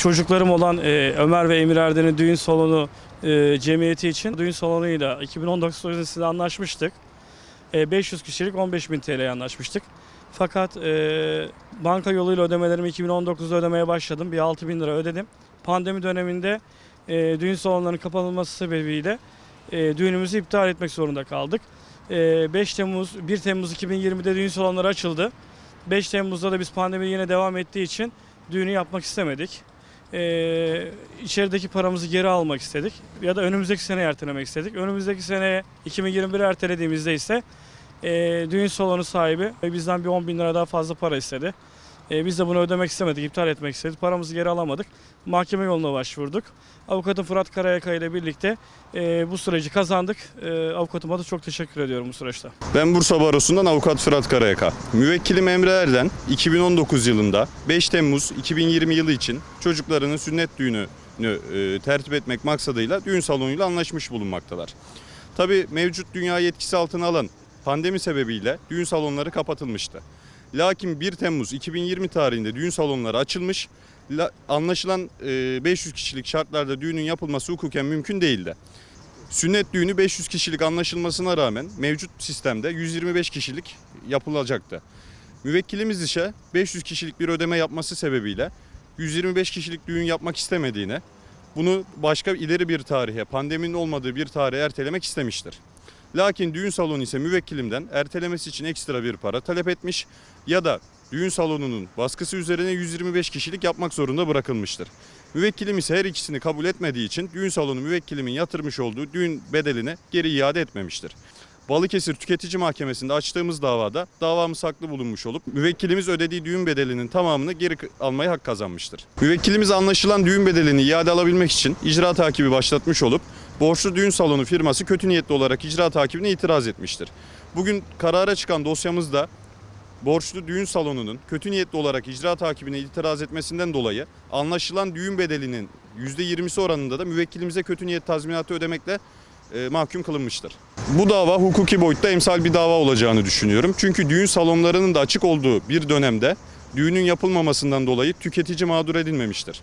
çocuklarım olan e, Ömer ve Emir Erden'in düğün salonu e, cemiyeti için düğün salonuyla 2019 sözleşmesinde anlaşmıştık. E, 500 kişilik 15.000 TL'ye anlaşmıştık. Fakat e, banka yoluyla ödemelerimi 2019'da ödemeye başladım. Bir 6.000 lira ödedim. Pandemi döneminde e, düğün salonlarının kapanılması sebebiyle e, düğünümüzü iptal etmek zorunda kaldık. E, 5 Temmuz, 1 Temmuz 2020'de düğün salonları açıldı. 5 Temmuz'da da biz pandemi yine devam ettiği için düğünü yapmak istemedik. Ee, içerideki paramızı geri almak istedik ya da önümüzdeki sene ertelemek istedik. Önümüzdeki seneye 2021 ertelediğimizde ise e, düğün salonu sahibi bizden bir 10 bin lira daha fazla para istedi. E, biz de bunu ödemek istemedik, iptal etmek istedik. Paramızı geri alamadık. Mahkeme yoluna başvurduk. Avukatım Fırat Karayaka ile birlikte e, bu süreci kazandık. E, avukatıma da çok teşekkür ediyorum bu süreçte. Ben Bursa Barosu'ndan avukat Fırat Karayaka. Müvekkilim Emre Erden 2019 yılında 5 Temmuz 2020 yılı için çocuklarının sünnet düğünü e, tertip etmek maksadıyla düğün salonuyla anlaşmış bulunmaktalar. Tabi mevcut dünya yetkisi altına alan pandemi sebebiyle düğün salonları kapatılmıştı. Lakin 1 Temmuz 2020 tarihinde düğün salonları açılmış. La- Anlaşılan e, 500 kişilik şartlarda düğünün yapılması hukuken mümkün değildi. Sünnet düğünü 500 kişilik anlaşılmasına rağmen mevcut sistemde 125 kişilik yapılacaktı. Müvekkilimiz ise 500 kişilik bir ödeme yapması sebebiyle 125 kişilik düğün yapmak istemediğine, bunu başka ileri bir tarihe, pandeminin olmadığı bir tarihe ertelemek istemiştir. Lakin düğün salonu ise müvekkilimden ertelemesi için ekstra bir para talep etmiş ya da düğün salonunun baskısı üzerine 125 kişilik yapmak zorunda bırakılmıştır. Müvekkilim ise her ikisini kabul etmediği için düğün salonu müvekkilimin yatırmış olduğu düğün bedelini geri iade etmemiştir. Balıkesir Tüketici Mahkemesi'nde açtığımız davada davamız haklı bulunmuş olup müvekkilimiz ödediği düğün bedelinin tamamını geri almaya hak kazanmıştır. Müvekkilimiz anlaşılan düğün bedelini iade alabilmek için icra takibi başlatmış olup borçlu düğün salonu firması kötü niyetli olarak icra takibine itiraz etmiştir. Bugün karara çıkan dosyamızda borçlu düğün salonunun kötü niyetli olarak icra takibine itiraz etmesinden dolayı anlaşılan düğün bedelinin %20'si oranında da müvekkilimize kötü niyet tazminatı ödemekle e, mahkum kılınmıştır. Bu dava hukuki boyutta emsal bir dava olacağını düşünüyorum. Çünkü düğün salonlarının da açık olduğu bir dönemde düğünün yapılmamasından dolayı tüketici mağdur edilmemiştir.